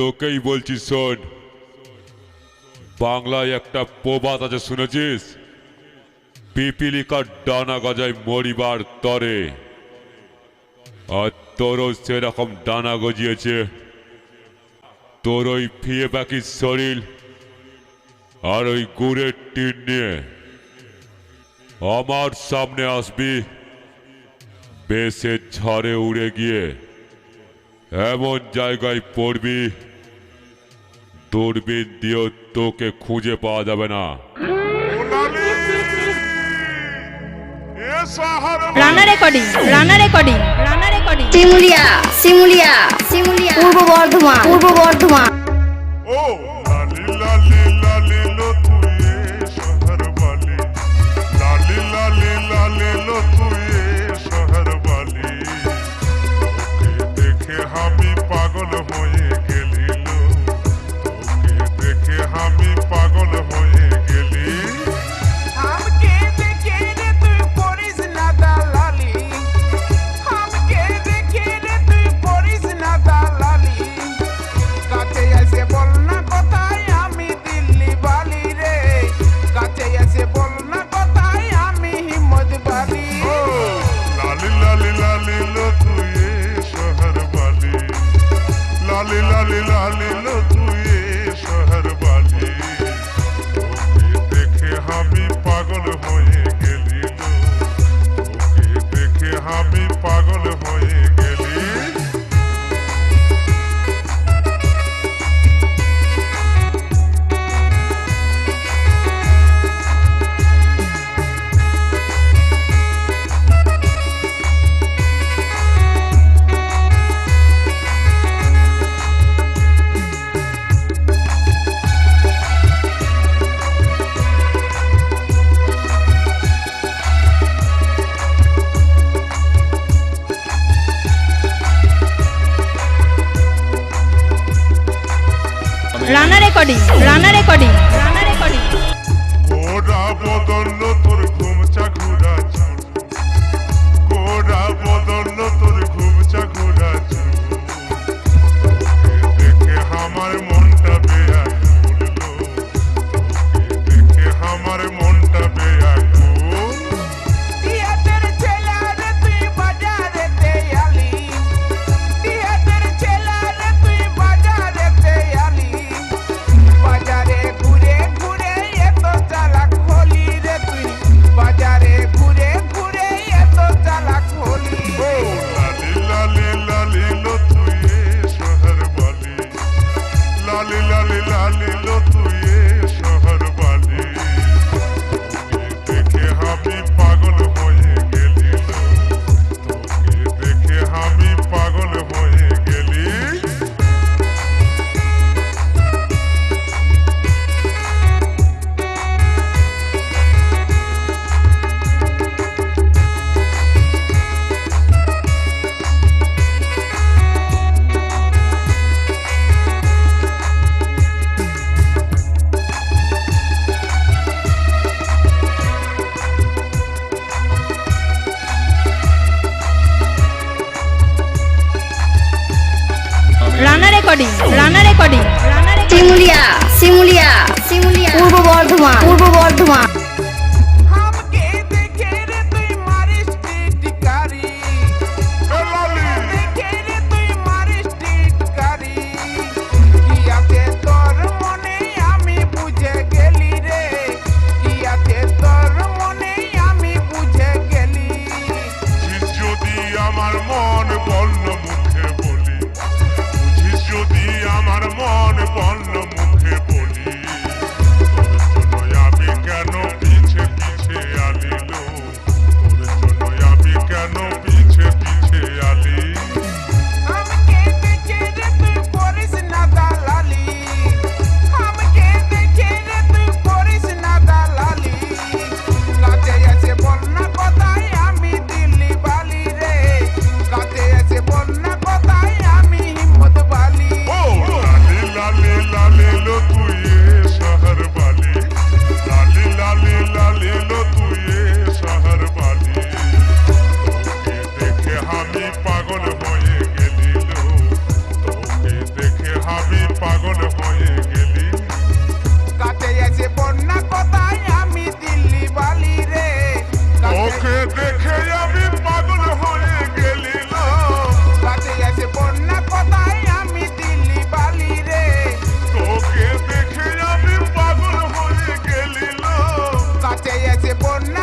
তোকেই বলছি, শোন। বাংলায় একটা প্রবাদ আছে, শুনেছিস? পিপিলিকার ডানা গজায় মরিবার তরে। আর তোরও সেরকম ডানা গজিয়েছে। তোর ওই ফিয়ে পাখির শরীর আর ওই গুড়ের টিন নিয়ে। আমার সামনে আসবি। বেশের ঝড়ে উড়ে গিয়ে এমন জায়গায় পড়বি দূরবীর দিয়েও তোকে খুঁজে পাওয়া যাবে না। Rana recording Rana recording Rana recording. Simulia Simulia Simulia Purba Bardhaman Purba Bardhaman. lali lali lali lali recording Rana recording Rana recording Rana recording. Rana Simulia Simulia Simulia Purba Bardhaman. Purba Bardhaman. se pone